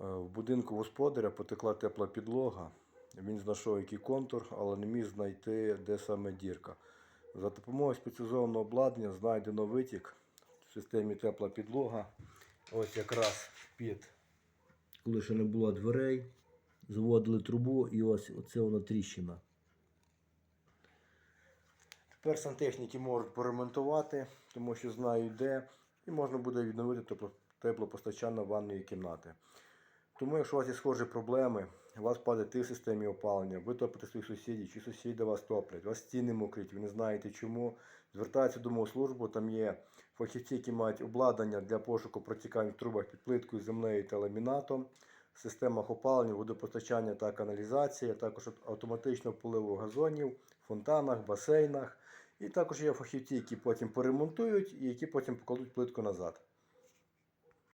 В будинку господаря потекла тепла підлога. Він знайшов який контур, але не міг знайти, де саме дірка. За допомогою спеціалізованого обладнання знайдено витік в системі тепла підлога. Ось якраз під, коли ще не було дверей, заводили трубу і ось оце вона тріщина. Тепер сантехніки можуть поремонтувати, тому що знають де, і можна буде відновити теплопостачання ванної кімнати. Тому, якщо у вас є схожі проблеми, у вас падає тиск в системі опалення, ви топите своїх сусідів, чи сусіди вас топлять, у вас стіни мокрить, ви не знаєте чому, звертайтеся до мого службу, там є фахівці, які мають обладнання для пошуку протікань в трубах під плиткою, землею та ламінатом, в системах опалення, водопостачання та каналізації, а також автоматичного поливу газонів, фонтанах, басейнах. І також є фахівці, які потім поремонтують і які потім покладуть плитку назад.